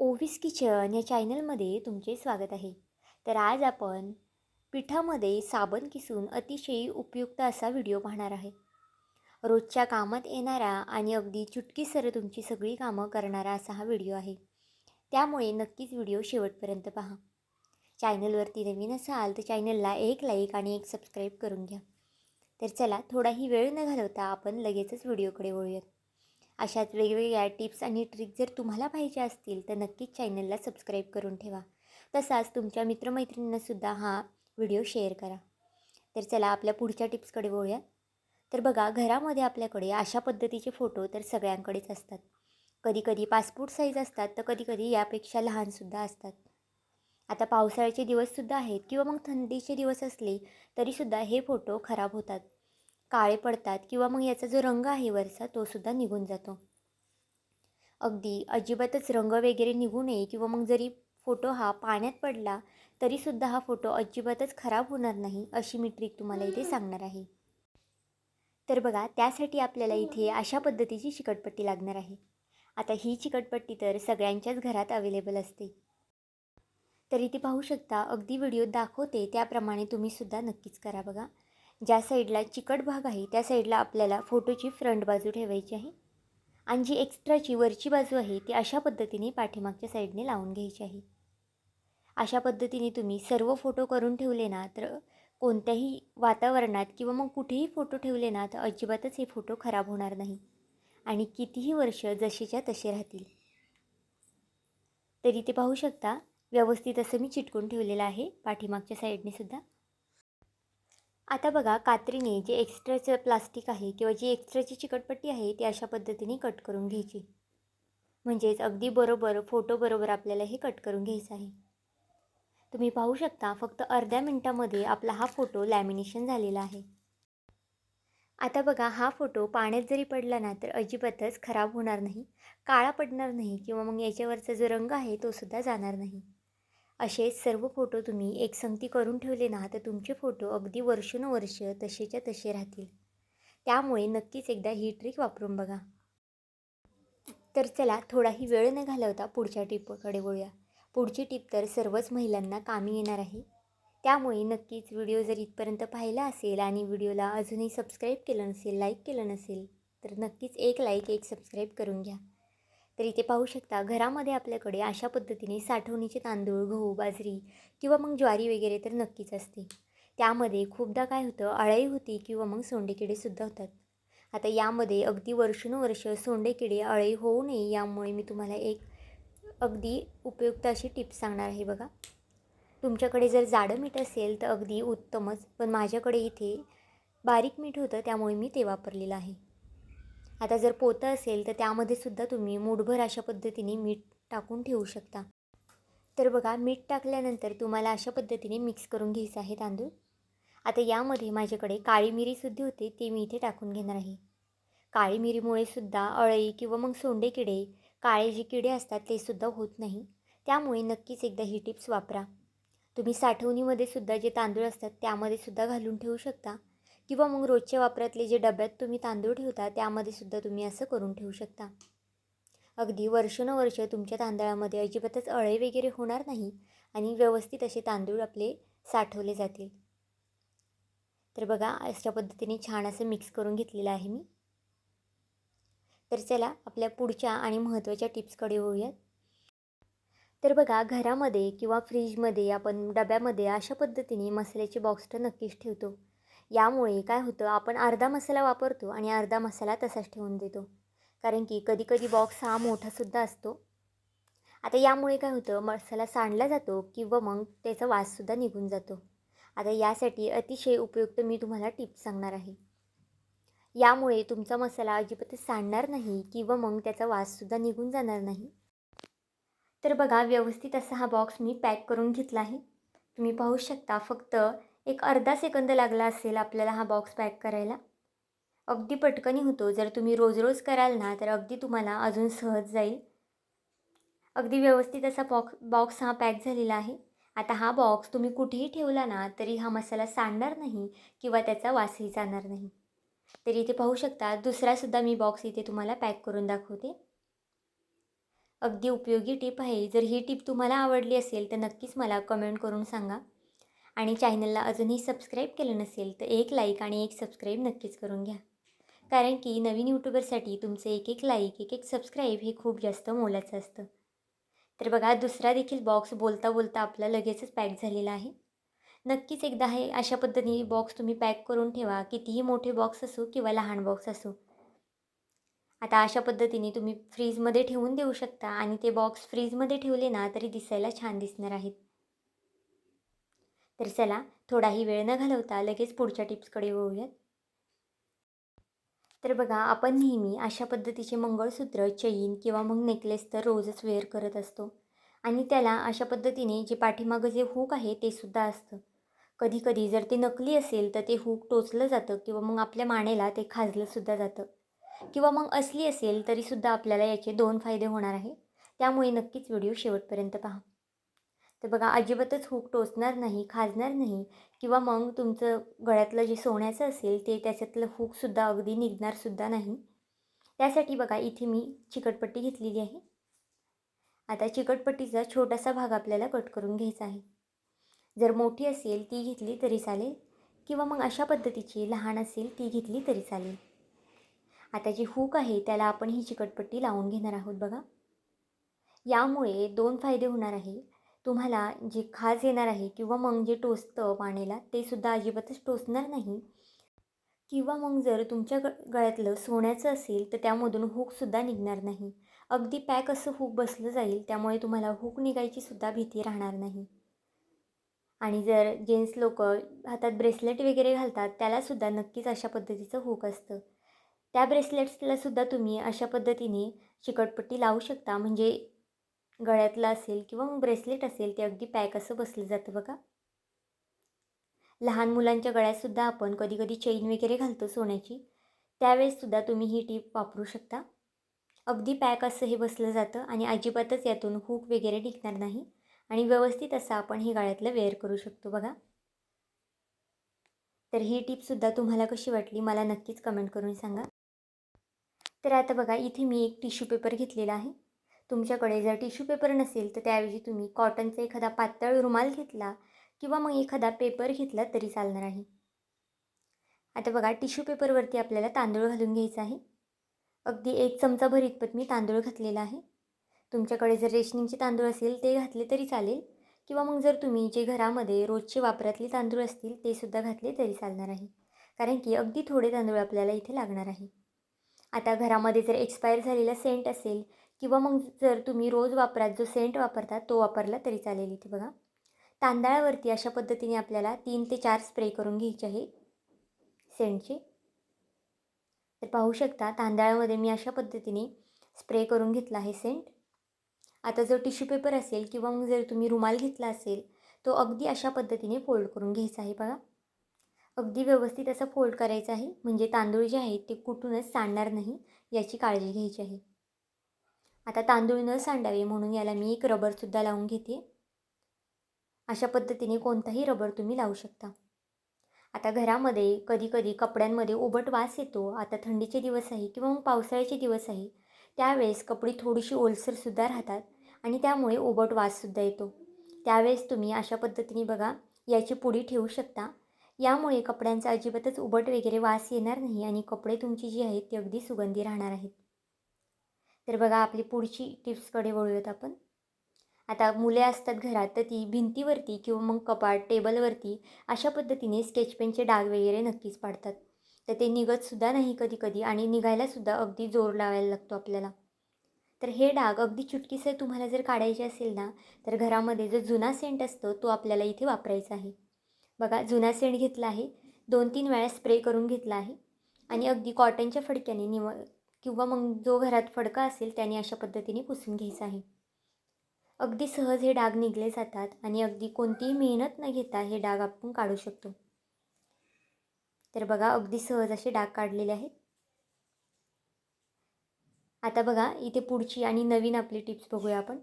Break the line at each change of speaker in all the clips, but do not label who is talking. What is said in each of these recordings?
Ovis kitchen या चॅनलमध्ये तुमचे स्वागत आहे. तर आज आपण पिठामध्ये साबण किसून अतिशय उपयुक्त असा व्हिडिओ पाहणार आहे. रोजच्या कामात येणारा आणि अगदी चुटकीसर तुमची सगळी कामं करणारा असा हा व्हिडिओ आहे. त्यामुळे नक्कीच व्हिडिओ शेवटपर्यंत पहा. चॅनलवरती नवीन असाल तर चॅनलला एक लाईक आणि एक सबस्क्राईब करून घ्या. तर चला थोडाही वेळ न घालवता आपण लगेचच व्हिडिओकडे वळूयात. अशाच वेगवेगळ्या टिप्स आणि ट्रिक जर तुम्हाला पाहिजे असतील तर नक्कीच चॅनलला सबस्क्राईब करून ठेवा. तसाच तुमच्या मित्रमैत्रिणींनासुद्धा हा व्हिडिओ शेअर करा. तर चला आपल्या पुढच्या टिप्सकडे वळूया. तर बघा घरामध्ये आपल्याकडे अशा पद्धतीचे फोटो तर सगळ्यांकडेच असतात. कधीकधी पासपोर्ट साईज असतात तर कधीकधी यापेक्षा लहानसुद्धा असतात. आता पावसाळ्याचे दिवससुद्धा आहेत किंवा मग थंडीचे दिवस असले तरीसुद्धा हे फोटो खराब होतात. काळे पडतात किंवा मग याचा जो रंग आहे वरचा तोसुद्धा निघून जातो. अगदी अजिबातच रंग वगैरे निघू नये किंवा मग जरी फोटो हा पाण्यात पडला तरीसुद्धा हा फोटो अजिबातच खराब होणार नाही अशी मी ट्रिक तुम्हाला इथे सांगणार आहे. तर बघा त्यासाठी आपल्याला इथे अशा पद्धतीची चिकटपट्टी लागणार आहे. आता ही चिकटपट्टी तर सगळ्यांच्याच घरात अवेलेबल असते. तर इथे पाहू शकता अगदी व्हिडिओ दाखवते त्याप्रमाणे तुम्हीसुद्धा नक्कीच करा बघा. ज्या साईडला चिकट भाग आहे त्या साईडला आपल्याला फोटोची फ्रंट बाजू ठेवायची आहे. आणि जी एक्स्ट्राची वरची बाजू आहे ती अशा पद्धतीने पाठीमागच्या साईडने लावून घ्यायची आहे. अशा पद्धतीने तुम्ही सर्व फोटो करून ठेवले ना तर कोणत्याही वातावरणात किंवा मग कुठेही फोटो ठेवले ना तर अजिबातच हे फोटो खराब होणार नाही. आणि कितीही वर्ष जशीच्या तसे राहतील. तरी ते पाहू शकता व्यवस्थित असं मी चिटकून ठेवलेलं आहे पाठीमागच्या साईडने सुद्धा. आता बघा कात्रीने जे एक्स्ट्राचं प्लास्टिक आहे किंवा जी एक्स्ट्राची चिकटपट्टी आहे ती अशा पद्धतीने कट करून घ्यायची. म्हणजेच अगदी बरोबर फोटो बरोबर आपल्याला हे कट करून घ्यायचं आहे. तुम्ही पाहू शकता फक्त अर्ध्या मिनटामध्ये आपला हा फोटो लॅमिनेशन झालेला आहे. आता बघा हा फोटो पाण्यात जरी पडला ना तर अजिबातच खराब होणार नाही काळा पडणार नाही किंवा मग याच्यावरचा जो रंग आहे तो सुद्धा जाणार नाही. असे सर्व फोटो तुम्ही एकसंगती करून ठेवले ना तर तुमचे फोटो अगदी वर्षानुवर्ष तसेच्या तसे राहतील. त्यामुळे नक्कीच एकदा ही ट्रिक वापरून बघा. तर चला थोडाही वेळ न घालवता पुढच्या टिपकडे वळूया. पुढची टिप तर सर्वच महिलांना कामी येणार आहे. त्यामुळे नक्कीच व्हिडिओ जर इथपर्यंत पाहिला असेल आणि व्हिडिओला अजूनही सबस्क्राईब केलं नसेल लाईक केलं नसेल तर नक्कीच एक लाईक एक सबस्क्राईब करून घ्या. तर इथे पाहू शकता घरामध्ये आपल्याकडे अशा पद्धतीने साठवणीचे तांदूळ गहू बाजरी किंवा मग ज्वारी वगैरे तर नक्कीच असते. त्यामध्ये खूपदा काय होतं अळई होती किंवा मग सोंडेकिडेसुद्धा होतात. आता यामध्ये अगदी वर्षानुवर्ष सोंडेकिडे अळई होऊ नये यामुळे मी तुम्हाला एक अगदी उपयुक्त अशी टिप्स सांगणार आहे बघा. तुमच्याकडे जर जाडं मीठ असेल तर अगदी उत्तमच पण माझ्याकडे इथे बारीक मीठ होतं त्यामुळे मी ते वापरलेलं आहे. आता जर पोतं असेल तर त्यामध्ये सुद्धा तुम्ही मूठभर अशा पद्धतीने मीठ टाकून ठेवू शकता. तर बघा मीठ टाकल्यानंतर तुम्हाला अशा पद्धतीने मिक्स करून घ्यायचं आहे तांदूळ. आता यामध्ये माझ्याकडे काळी मिरीसुद्धा होते ते मी इथे टाकून घेणार आहे. काळी मिरीमुळे सुद्धा अळई किंवा मग सोंडे किडे काळे जे किडे असतात ते सुद्धा होत नाही. त्यामुळे नक्कीच एकदा ही टिप्स वापरा. तुम्ही साठवणीमध्ये सुद्धा जे तांदूळ असतात त्यामध्ये सुद्धा घालून ठेवू शकता. किंवा मग रोजच्या वापरातले जे डब्यात तुम्ही तांदूळ ठेवता त्यामध्ये सुद्धा तुम्ही असं करून ठेवू शकता. अगदी वर्षानुवर्ष तुमच्या तांदळामध्ये अजिबातच अळे वगैरे होणार नाही आणि व्यवस्थित असे तांदूळ आपले साठवले जातील. तर बघा अशा पद्धतीने छान असं मिक्स करून घेतलेलं आहे मी. तर चला आपल्या पुढच्या आणि महत्त्वाच्या टिप्सकडे होऊयात तर बघा घरामध्ये किंवा फ्रीजमध्ये आपण डब्यामध्ये अशा पद्धतीने मसाल्याचे बॉक्स तर नक्कीच ठेवतो. यामुळे काय होतं आपण अर्धा मसाला वापरतो आणि अर्धा मसाला तसाच ठेवून देतो. कारण की कधीकधी बॉक्स हा मोठासुद्धा असतो. आता यामुळे काय होतं मसाला सांडला जातो किंवा मग त्याचा वाससुद्धा निघून जातो. आता यासाठी अतिशय उपयुक्त मी तुम्हाला टिप्स सांगणार आहे. यामुळे तुमचा मसाला अजिबातच सांडणार नाही किंवा मग त्याचा वाससुद्धा निघून जाणार नाही. तर बघा व्यवस्थित असा हा बॉक्स मी पॅक करून घेतला आहे. तुम्ही पाहू शकता फक्त एक अर्धा सेकंद लागला असेल आपल्याला हा बॉक्स पॅक करायला. अगदी पटकनी होतो. जर तुम्ही रोज रोज कराल ना तर अगदी तुम्हाला अजून सहज जाईल. अगदी व्यवस्थित असा बॉक्स बॉक्स हा पॅक झालेला आहे. आता हा बॉक्स तुम्ही कुठेही ठेवला ना तरी हा मसाला सांडणार नाही किंवा त्याचा वासही जाणार नाही. तर इथे पाहू शकता दुसरासुद्धा मी बॉक्स इथे तुम्हाला पॅक करून दाखवते. अगदी उपयोगी टीप आहे. जर ही टिप तुम्हाला आवडली असेल तर नक्कीच मला कमेंट करून सांगा. आणि चॅनलला अजूनही सबस्क्राईब केलं नसेल तर एक लाईक आणि एक सबस्क्राईब नक्कीच करून घ्या. कारण की नवीन यूट्यूबरसाठी तुमचं एक एक लाईक एक एक सबस्क्राईब हे खूप जास्त मोलाचं असतं. तर बघा दुसरा देखील बॉक्स बोलता बोलता आपला लगेचच पॅक झालेला आहे. नक्कीच एकदा हे अशा पद्धतीने बॉक्स तुम्ही पॅक करून ठेवा. कितीही मोठे बॉक्स असो किंवा लहान बॉक्स असो. आता अशा पद्धतीने तुम्ही फ्रीजमध्ये ठेवून देऊ शकता आणि ते बॉक्स फ्रीजमध्ये ठेवले ना तरी दिसायला छान दिसणार आहेत. तर चला थोडाही वेळ न घालवता लगेच पुढच्या टिप्सकडे वळूयात. तर बघा आपण नेहमी अशा पद्धतीचे मंगळसूत्र चैन किंवा मग नेकलेस तर रोजच वेअर करत असतो. आणि त्याला अशा पद्धतीने जे पाठीमागं जे हूक आहे ते सुद्धा असतं. कधी कधी जर ते नकली असेल तर ते हूक टोचलं जातं किंवा मग आपल्या मानेला ते खाजलंसुद्धा जातं. किंवा मग असली असेल तरीसुद्धा आपल्याला याचे दोन फायदे होणार आहे. त्यामुळे नक्कीच व्हिडिओ शेवटपर्यंत पहा. तर बघा अजिबातच हूक टोचणार नाही खाजणार नाही किंवा मग तुमचं गळ्यातलं जे सोन्याचं असेल ते त्याच्यातलं हूकसुद्धा अगदी निघणारसुद्धा नाही. त्यासाठी बघा इथे मी चिकटपट्टी घेतलेली आहे. आता चिकटपट्टीचा छोटासा भाग आपल्याला कट करून घ्यायचा आहे. जर मोठी असेल ती घेतली तरी चालेल किंवा मग अशा पद्धतीची लहान असेल ती घेतली तरी चालेल. आता जी हूक आहे त्याला आपण ही चिकटपट्टी लावून घेणार आहोत बघा. यामुळे दोन फायदे होणार आहे. तुम्हाला जे खाज येणार आहे किंवा मग जे टोचतं पाण्याला ते सुद्धा अजिबातच टोचणार नाही. किंवा मग जर तुमच्या ग गळ्यातलं सोन्याचं असेल तर त्यामधून हूकसुद्धा निघणार नाही. अगदी पॅक असं हूक बसलं जाईल त्यामुळे तुम्हाला हूक निघायची सुद्धा भीती राहणार नाही. आणि जर जेंट्स लोक हातात ब्रेसलेट वगैरे घालतात त्यालासुद्धा नक्कीच अशा पद्धतीचं हूक असतं. त्या ब्रेसलेट्सलासुद्धा तुम्ही अशा पद्धतीने चिकटपट्टी लावू शकता म्हणजे गळ्यातलं असेल किंवा मग ब्रेसलेट असेल ते अगदी पॅक असं बसलं जातं बघा. लहान मुलांच्या गळ्यातसुद्धा आपण कधी कधी चेन वगैरे घालतो सोन्याची. त्यावेळेससुद्धा तुम्ही ही टीप वापरू शकता. अगदी पॅक असं हे बसलं जातं आणि अजिबातच यातून हूक वगैरे निघणार नाही आणि व्यवस्थित असं आपण हे गळ्यातलं वेअर करू शकतो बघा. तर ही टीपसुद्धा तुम्हाला कशी वाटली मला नक्कीच कमेंट करून सांगा. तर आता बघा इथे मी एक टिश्यू पेपर घेतलेला आहे. तुमच्याकडे जर टिश्यू पेपर नसेल तर त्याऐवजी तुम्ही कॉटनचा एखादा पातळ रुमाल घेतला किंवा मग एखादा पेपर घेतला तरी चालणार आहे. आता बघा टिश्यू पेपरवरती आपल्याला तांदूळ घालून घ्यायचा आहे. अगदी एक चमचाभर इतपत मी तांदूळ घातलेला आहे. तुमच्याकडे जर रेशनिंगचे तांदूळ असेल ते घातले तरी चालेल. किंवा मग जर तुम्ही जे घरामध्ये रोजचे वापरातले तांदूळ असतील ते सुद्धा घातले तरी चालणार आहे. कारण की अगदी थोडे तांदूळ आपल्याला इथे लागणार आहे. आता घरामध्ये जर एक्सपायर झालेला सेंट असेल किंवा मग जर तुम्ही रोज वापरात जो सेंट वापरता तो वापरला तरी चालेल इथे बघा. तांदळावरती अशा पद्धतीने आपल्याला तीन ते चार स्प्रे करून घ्यायचे आहे सेंटचे. तर पाहू शकता तांदळामध्ये मी अशा पद्धतीने स्प्रे करून घेतला आहे सेंट. आता जो टिश्यू पेपर असेल किंवा मग जर तुम्ही रुमाल घेतला असेल तो अगदी अशा पद्धतीने फोल्ड करून घ्यायचा आहे बघा. अगदी व्यवस्थित असं फोल्ड करायचं आहे म्हणजे तांदूळ जे आहेत ते कुठूनच सांडणार नाही याची काळजी घ्यायची आहे. आता तांदूळ न सांडावे म्हणून याला मी एक रबरसुद्धा लावून घेते. अशा पद्धतीने कोणताही रबर तुम्ही लावू शकता. आता घरामध्ये कधीकधी कपड्यांमध्ये ओबट वास येतो. आता थंडीचे दिवस आहे किंवा मग पावसाळ्याचे दिवस आहे. त्यावेळेस कपडे थोडीशी ओलसरसुद्धा राहतात आणि त्यामुळे ओबट वाससुद्धा येतो. त्यावेळेस तुम्ही अशा पद्धतीने बघा याची पुडी ठेवू शकता. यामुळे कपड्यांचा अजिबातच उबट वगैरे वास येणार नाही आणि कपडे तुमची जी आहेत ती अगदी सुगंधी राहणार आहेत. तर बघा आपली पुढची टिप्सकडे वळूयात आपण. आता मुले असतात घरात तर ती भिंतीवरती किंवा मग कपाट टेबलवरती अशा पद्धतीने स्केच पेनचे डाग वगैरे नक्कीच पाडतात. तर ते निघतसुद्धा नाही कधी कधी आणि निघायलासुद्धा अगदी जोर लावायला लागतो आपल्याला. तर हे डाग अगदी चुटकीसर तुम्हाला जर काढायचे असेल ना तर घरामध्ये जो जुना सेंट असतो तो आपल्याला इथे वापरायचा आहे. बघा जुना सेंट घेतला आहे. दोन तीन वेळा स्प्रे करून घेतला आहे. आणि अगदी कॉटनच्या फडक्याने निव किंवा मग जो घरात फडका असेल त्याने अशा पद्धतीने पुसून घ्यायचा आहे. अगदी सहज हे डाग निघले जातात आणि अगदी कोणतीही मेहनत न घेता हे डाग आपण काढू शकतो. तर बघा अगदी सहज असे डाग काढलेले आहेत. आता बघा इथे पुढची आणि नवीन आपली टिप्स बघूया आपण.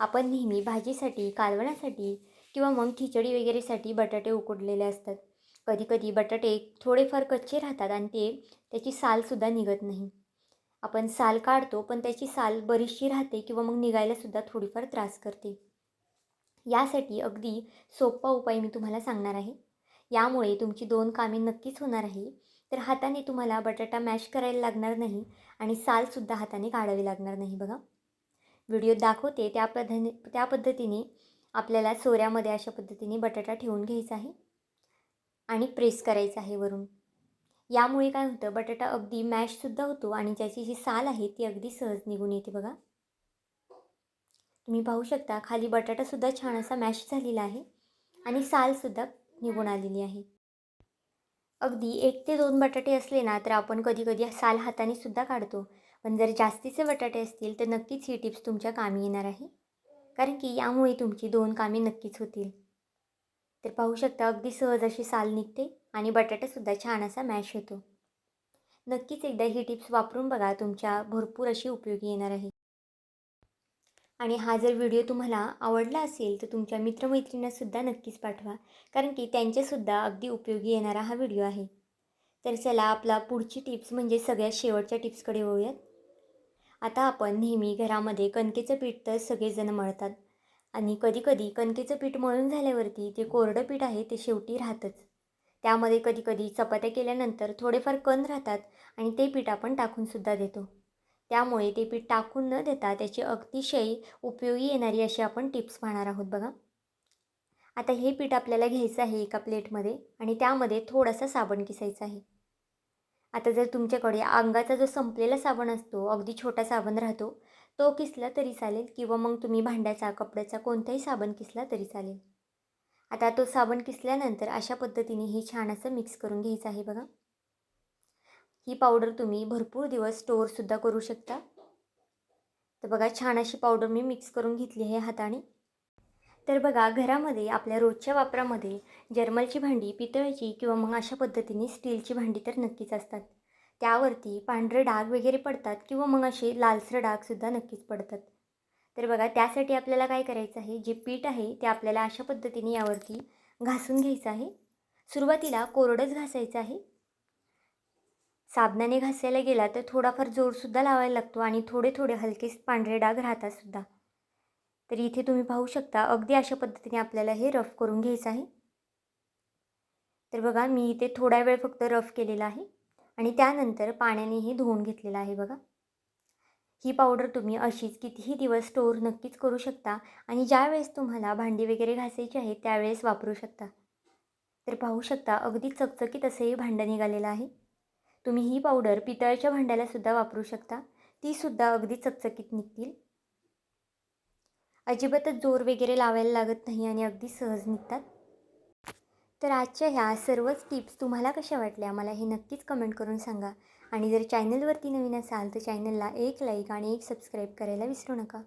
आपण नेहमी भाजीसाठी कालवण्यासाठी किंवा मग खिचडी वगैरेसाठी बटाटे उकडलेले असतात. कधी कधी बटाटे थोडेफार कच्चे राहतात आणि ते त्याची सालसुद्धा निघत नाही. आपण साल काढतो पण त्याची साल बरीचशी राहते किंवा मग निघायलासुद्धा थोडीफार त्रास करते. यासाठी अगदी सोपा उपाय मी तुम्हाला सांगणार आहे. यामुळे तुमची दोन कामे नक्कीच होणार आहे. तर हाताने तुम्हाला बटाटा मॅश करायला लागणार नाही आणि सालसुद्धा हाताने काढावी लागणार नाही बघा. व्हिडिओ दाखवते त्या पद्धतीने त्या पद्धतीने आपल्याला सोऱ्यामध्ये अशा पद्धतीने बटाटा ठेवून घ्यायचा आहे आणि प्रेस करायचं आहे वरून. यामुळे काय होतं बटाटा अगदी मॅशसुद्धा होतो आणि ज्याची जी साल आहे ती अगदी सहज निघून येते बघा. तुम्ही पाहू शकता खाली बटाटासुद्धा छान असा मॅश झालेला आहे आणि सालसुद्धा निघून आलेली आहे. अगदी एक ते दोन बटाटे असले ना तर आपण कधीकधी साल हाताने सुद्धा काढतो. पण जर जास्तीचे बटाटे असतील तर नक्कीच ही टिप्स तुमच्या कामी येणार आहे. कारण की यामुळे तुमची दोन कामे नक्कीच होतील. तर पाहू शकता अगदी सहज अशी साल निघते. आणि बटाटासुद्धा छान असा मॅश होतो. नक्कीच एकदा ही टिप्स वापरून बघा तुमच्या भरपूर अशी उपयोगी येणार आहे. आणि हा जर व्हिडिओ तुम्हाला आवडला असेल तर तुमच्या मित्रमैत्रिणींनासुद्धा नक्कीच पाठवा कारण की त्यांच्यासुद्धा अगदी उपयोगी येणारा हा व्हिडिओ आहे. तर चला आपला पुढची टिप्स म्हणजे सगळ्यात शेवटच्या टिप्सकडे वळूयात. आता आपण नेहमी घरामध्ये कणकेचं पीठ तर सगळेजण मळतात. आणि कधीकधी कणकेचं पीठ मळून झाल्यावरती जे कोरडं पीठ आहे ते शेवटी राहतंच. त्यामध्ये कधीकधी चपात्या केल्यानंतर थोडेफार कण राहतात आणि ते पीठ आपण टाकूनसुद्धा देतो. त्यामुळे ते पीठ टाकून न देता त्याची अतिशय उपयोगी येणारी अशी आपण टिप्स पाहणार आहोत बघा. आता हे पीठ आपल्याला घ्यायचं आहे एका प्लेटमध्ये आणि त्यामध्ये थोडासा साबण किसायचा आहे. आता जर तुमच्याकडे अंगाचा जो संपलेला साबण असतो अगदी छोटा साबण राहतो तो किसला तरी चालेल किंवा मग तुम्ही भांड्याचा कपड्याचा कोणताही साबण किसला तरी चालेल. आता तो साबण किसल्यानंतर अशा पद्धतीने हे छान असं मिक्स करून घ्यायचं आहे बघा. ही पावडर तुम्ही भरपूर दिवस स्टोअरसुद्धा करू शकता. तर बघा छान अशी पावडर मी मिक्स करून घेतली आहे हाताने. तर बघा घरामध्ये आपल्या रोजच्या वापरामध्ये जर्मलची भांडी पितळची किंवा मग अशा पद्धतीने स्टीलची भांडी तर नक्कीच असतात. त्यावरती पांढरे डाग वगैरे पडतात किंवा मग असे लालसर डागसुद्धा नक्कीच पडतात. तर बघा त्यासाठी आपल्याला काय करायचं आहे? जे पीठ आहे ते आपल्याला अशा पद्धतीने यावरती घासून घ्यायचं आहे. सुरुवातीला कोरडंच घासायचं आहे. साबणाने घासायला गेला तर थोडाफार जोरसुद्धा लावायला लागतो आणि थोडे थोडे हलके पांढरे डाग राहतातसुद्धा तर इथे तुम्ही पाहू शकता अगदी अशा पद्धतीने आपल्याला हे रफ करून घ्यायचं आहे. तर बघा मी इथे थोडा वेळ फक्त रफ केलेला आहे आणि त्यानंतर पाण्याने हे धुवून घेतलेलं आहे बघा. ही पावडर तुम्ही अशीच कितीही दिवस स्टोअर नक्कीच करू शकता आणि ज्यावेळेस तुम्हाला भांडी वगैरे घासायची आहे त्यावेळेस वापरू शकता. तर पाहू शकता अगदी चकचकीत असं हे भांडं निघालेलं आहे. तुम्ही ही पावडर पितळच्या भांड्यालासुद्धा वापरू शकता. तीसुद्धा अगदी चकचकीत निघतील. अजिबातच जोर वगैरे लावायला लागत नाही आणि अगदी सहज निघतात. तर आजच्या ह्या सर्वच टिप्स तुम्हाला कशा वाटल्या मला हे नक्कीच कमेंट करून सांगा. आणि जर चॅनलवरती नवीन असाल तर चॅनलला एक लाईक आणि एक सबस्क्राईब करायला विसरू नका.